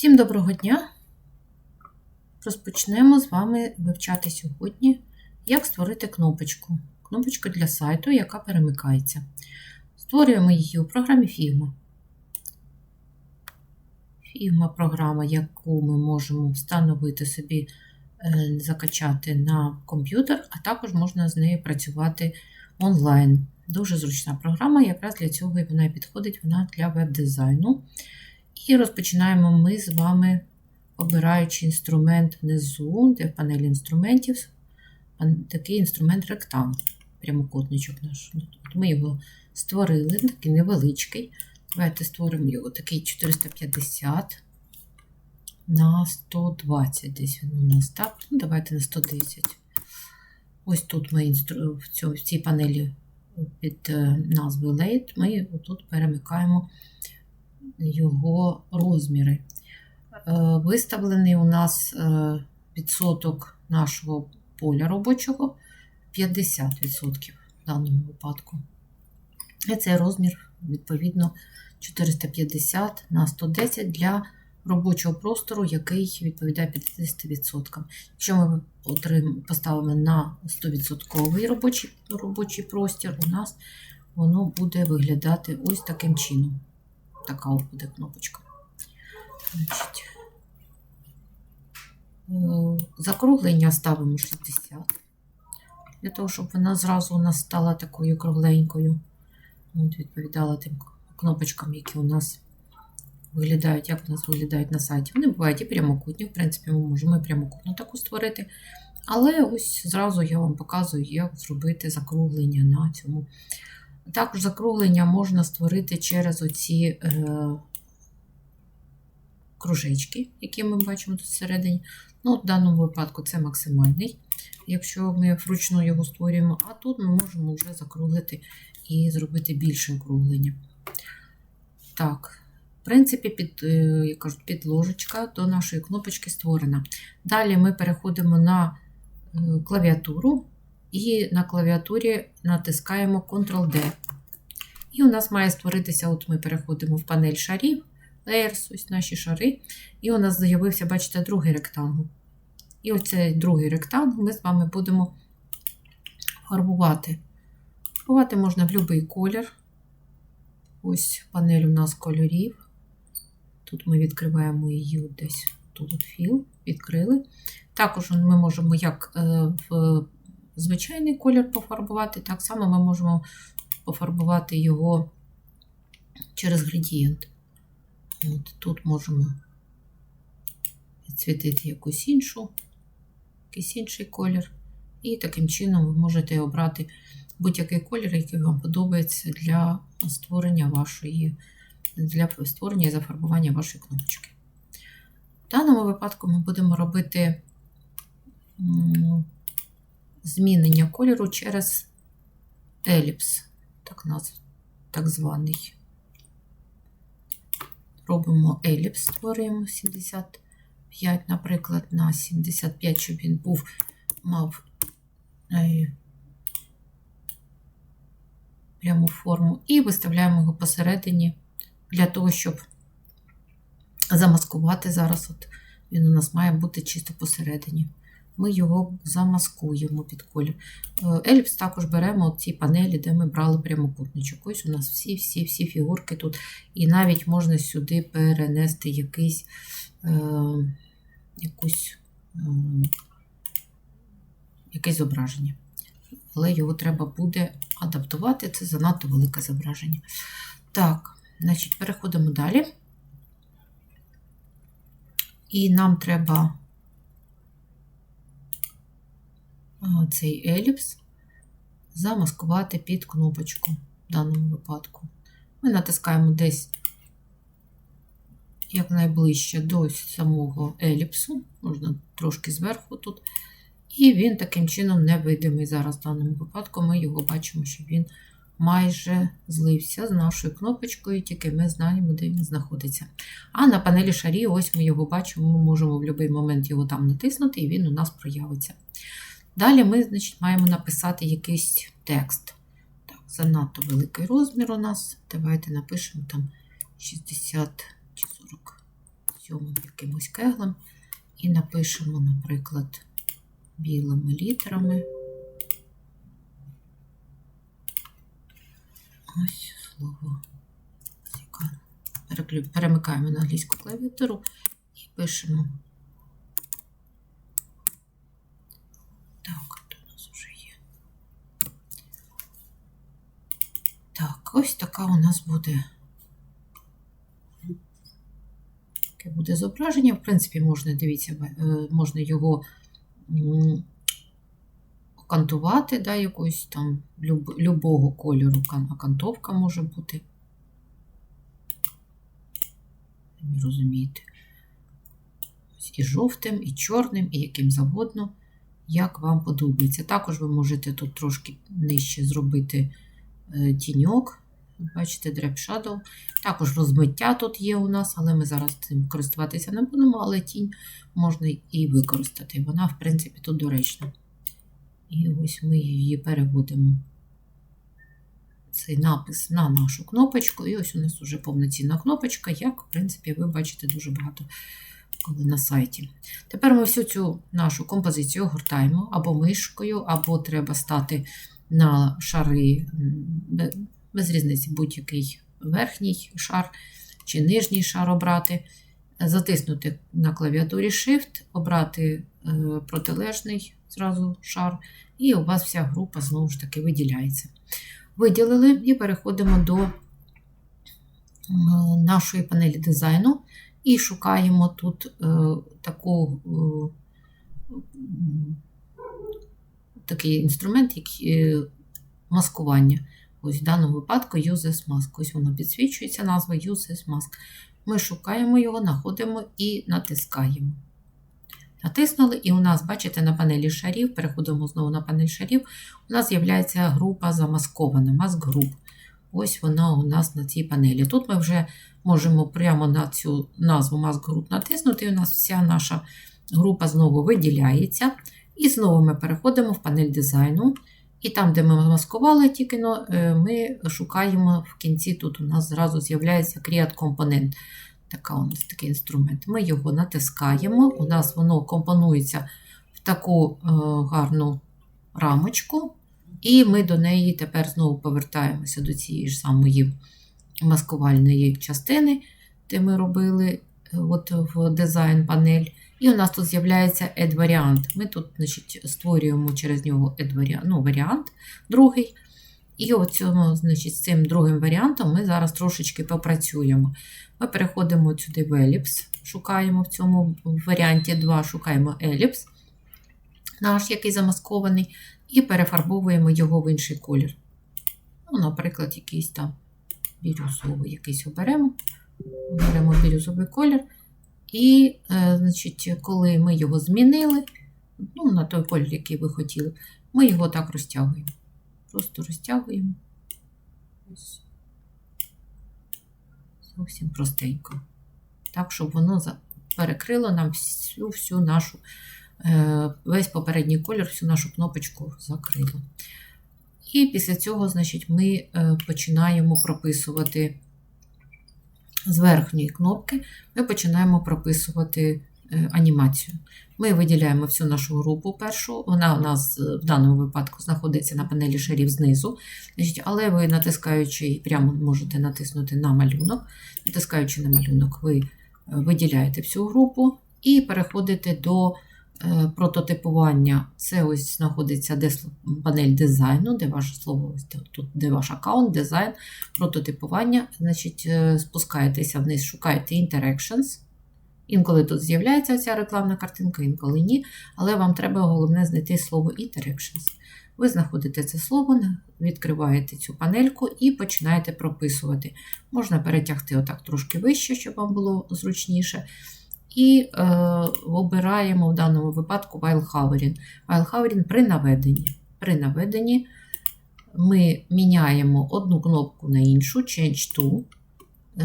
Всім доброго дня! Розпочнемо з вами вивчати сьогодні, як створити кнопочку. Кнопочку для сайту, яка перемикається. Створюємо її у програмі Figma. Figma програма, яку ми можемо встановити собі, е, закачати на комп'ютер, а також можна з нею працювати онлайн. Дуже зручна програма, якраз для цього і вона підходить вона для веб-дизайну. І розпочинаємо ми з вами, обираючи інструмент внизу, де в панелі інструментів, такий інструмент ректангл, прямокутничок наш. Ми його створили, такий невеличкий. Давайте створимо його такий 450 на 120. Десь він у нас так. Ну, Давайте на 110. Ось тут ми в, цьому, в цій панелі під е, назвою Late ми тут перемикаємо його розміри. Е, виставлений у нас е, відсоток нашого поля робочого 50% в даному випадку. І цей розмір, відповідно, 450 на 110 для робочого простору, який відповідає 50%. Якщо ми поставимо на 100% робочий, робочий простір, у нас воно буде виглядати ось таким чином така от буде кнопочка. Значить, е, Закруглення ставимо 60. Для того, щоб вона зразу у нас стала такою кругленькою. От Відповідала тим кнопочкам, які у нас виглядають, як у нас виглядають на сайті. Вони бувають і прямокутні, в принципі, ми можемо і прямокутну таку створити. Але ось зразу я вам показую, як зробити закруглення на цьому також закруглення можна створити через оці е, кружечки, які ми бачимо тут всередині. Ну, В даному випадку це максимальний, якщо ми вручну його створюємо, а тут ми можемо вже закруглити і зробити більше округлення. Так, в принципі, під, е, як підложечка до нашої кнопочки створена. Далі ми переходимо на е, клавіатуру. І на клавіатурі натискаємо Ctrl-D. І у нас має створитися, от ми переходимо в панель шарів, Layers, ось наші шари. І у нас з'явився, бачите, другий ректангл. І оцей другий ректангл ми з вами будемо фарбувати. Фарбувати можна в будь-який колір. Ось панель у нас кольорів. Тут ми відкриваємо її десь тут філ, відкрили. Також ми можемо як е, в звичайний колір пофарбувати. Так само ми можемо пофарбувати його через градієнт. От, Тут можемо підсвітити якусь іншу, якийсь інший колір. І таким чином ви можете обрати будь-який колір, який вам подобається для створення вашої, для створення і зафарбування вашої кнопочки. В даному випадку ми будемо робити змінення кольору через еліпс, так назв, так званий. Робимо еліпс, створюємо 75, наприклад, на 75, щоб він був, мав е, пряму форму, і виставляємо його посередині для того, щоб замаскувати зараз. От Він у нас має бути чисто посередині ми його замаскуємо під колір. Е, еліпс також беремо ці панелі, де ми брали прямокутничок. Ось у нас всі-всі-всі фігурки тут. І навіть можна сюди перенести якийсь, е, якусь, е, якесь зображення. Але його треба буде адаптувати, це занадто велике зображення. Так, значить, переходимо далі. І нам треба цей еліпс замаскувати під кнопочку в даному випадку. Ми натискаємо десь якнайближче до самого еліпсу, можна трошки зверху тут. І він таким чином невидимий. Зараз в даному випадку ми його бачимо, що він майже злився з нашою кнопочкою, тільки ми знаємо, де він знаходиться. А на панелі шарі, ось ми його бачимо, ми можемо в будь-який момент його там натиснути, і він у нас проявиться. Далі ми значить, маємо написати якийсь текст. Так, Занадто великий розмір у нас. Давайте напишемо там 60 чи сьомим якимось кеглем і напишемо, наприклад, білими літерами. Ось слово. Перемикаємо на англійську клавіатуру і пишемо. Так, тут у нас вже є. Ось така у нас буде. Таке буде зображення. В принципі, можна, дивіться, е, можна його окантувати, да, якоюсь там люб, любого кольору окантовка може бути. Не розумієте. І жовтим, і чорним, і яким завгодно, як вам подобається. Також ви можете тут трошки нижче зробити е, тіньок. Бачите, Drap Shadow. Також розмиття тут є у нас, але ми зараз цим користуватися не будемо, але тінь можна і використати. Вона, в принципі, тут доречна. І ось ми її переводимо. Цей напис на нашу кнопочку. І ось у нас вже повноцінна кнопочка, як, в принципі, ви бачите дуже багато коли на сайті. Тепер ми всю цю нашу композицію гортаємо або мишкою, або треба стати на шари без різниці, будь-який верхній шар чи нижній шар обрати, затиснути на клавіатурі Shift, обрати е, протилежний зразу шар, і у вас вся група знову ж таки виділяється. Виділили і переходимо до е, нашої панелі дизайну і шукаємо тут е, таку, такий інструмент, як маскування. Ось в даному випадку Uses Mask. Ось воно підсвічується, назва Uses Mask. Ми шукаємо його, знаходимо і натискаємо. Натиснули, і у нас, бачите, на панелі шарів, переходимо знову на панель шарів, у нас з'являється група замаскована, Mask Group. Ось вона у нас на цій панелі. Тут ми вже можемо прямо на цю назву Mask Group натиснути, і у нас вся наша група знову виділяється. І знову ми переходимо в панель дизайну. І там, де ми маскували тільки, е, ми шукаємо в кінці. Тут у нас зразу з'являється Create Component. Така у нас такий інструмент. Ми його натискаємо. У нас воно компонується в таку е, гарну рамочку. І ми до неї тепер знову повертаємося до цієї ж самої маскувальної частини, де ми робили е, от в дизайн панель. І у нас тут з'являється add варіант. Ми тут значить, створюємо через нього варіант, ну, варіант другий. І от цьому, значить, з цим другим варіантом ми зараз трошечки попрацюємо. Ми переходимо сюди в еліпс, шукаємо в цьому варіанті 2, шукаємо еліпс, наш, який замаскований, і перефарбовуємо його в інший колір. Ну, Наприклад, якийсь там бірюзовий якийсь оберемо. Беремо бірюзовий колір. І, е, значить, коли ми його змінили, ну, на той колір, який ви хотіли, ми його так розтягуємо. Просто розтягуємо. Ось. Зовсім простенько. Так, щоб воно перекрило нам всю, всю нашу, е, весь попередній колір, всю нашу кнопочку закрило. І після цього, значить, ми е, починаємо прописувати з верхньої кнопки, ми починаємо прописувати е, анімацію. Ми виділяємо всю нашу групу першу. Вона у нас е, в даному випадку знаходиться на панелі шарів знизу. Але ви натискаючи, і прямо можете натиснути на малюнок. Натискаючи на малюнок, ви е, виділяєте всю групу і переходите до прототипування. Це ось знаходиться де панель дизайну, де ваше слово, ось тут, де ваш аккаунт, дизайн, прототипування. Значить, е, спускаєтеся вниз, шукаєте Interactions. Інколи тут з'являється ця рекламна картинка, інколи ні. Але вам треба головне знайти слово Interactions. Ви знаходите це слово, відкриваєте цю панельку і починаєте прописувати. Можна перетягти отак трошки вище, щоб вам було зручніше. І е, обираємо в даному випадку. While hovering при наведенні. При наведенні ми міняємо одну кнопку на іншу, Change to.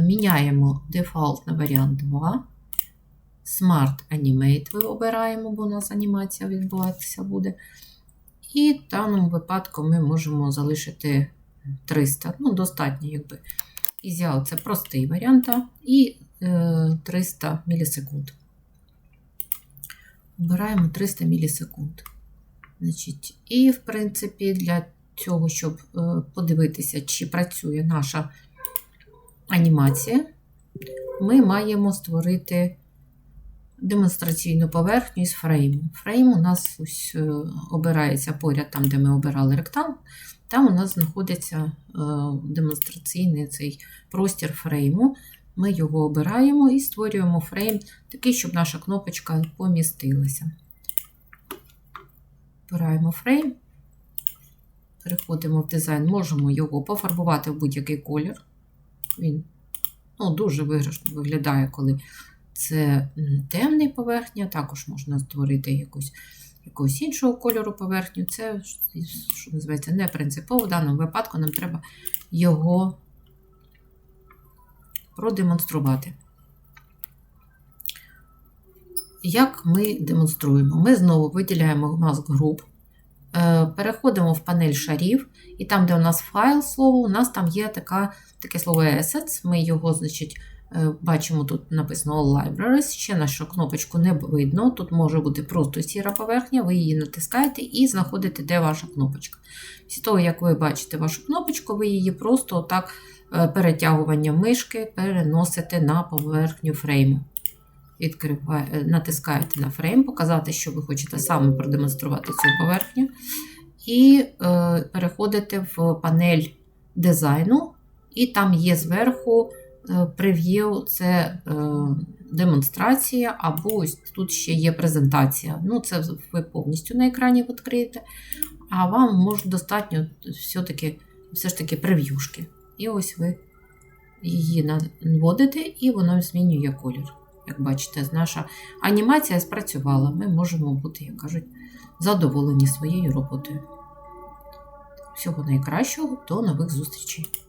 Міняємо дефолт на варіант 2. Smart Animate ви обираємо, бо у нас анімація відбуватися буде. І в даному випадку ми можемо залишити 300. Ну, достатньо, якби. Ізіал це простий варіант. І 300 мілісекунд. Обираємо 300 мілісекунд. Значить, і, в принципі, для цього, щоб е, подивитися, чи працює наша анімація, ми маємо створити демонстраційну поверхню із фрейму. Фрейм у нас ось е, обирається поряд там, де ми обирали ректанг. Там у нас знаходиться е, демонстраційний цей простір фрейму. Ми його обираємо і створюємо фрейм такий, щоб наша кнопочка помістилася. Обираємо фрейм, переходимо в дизайн, можемо його пофарбувати в будь-який колір. Він ну, дуже виграшно виглядає, коли це м, темний поверхня. Також можна створити якусь, якогось іншого кольору поверхню. Це, що називається, не принципово. В даному випадку нам треба його продемонструвати. Як ми демонструємо? Ми знову виділяємо Mask Group, е, переходимо в панель шарів, і там, де у нас файл слово, у нас там є така, таке слово Assets. Ми його, значить, е, бачимо, тут написано Libraries. Ще нашу кнопочку не видно. Тут може бути просто сіра поверхня, ви її натискаєте і знаходите, де ваша кнопочка. Після того, як ви бачите вашу кнопочку, ви її просто отак е, перетягуванням мишки переносите на поверхню фрейму. Відкриває, е, натискаєте на фрейм, показати, що ви хочете саме продемонструвати цю поверхню. І е, переходите в панель дизайну, і там є зверху е, прев'ю, це е, демонстрація, або ось тут ще є презентація. Ну, це ви повністю на екрані відкриєте, а вам може достатньо все-таки, все ж таки прев'юшки. І ось ви її наводите, і вона змінює колір. Як бачите, наша анімація спрацювала. Ми можемо бути, як кажуть, задоволені своєю роботою. Всього найкращого, до нових зустрічей!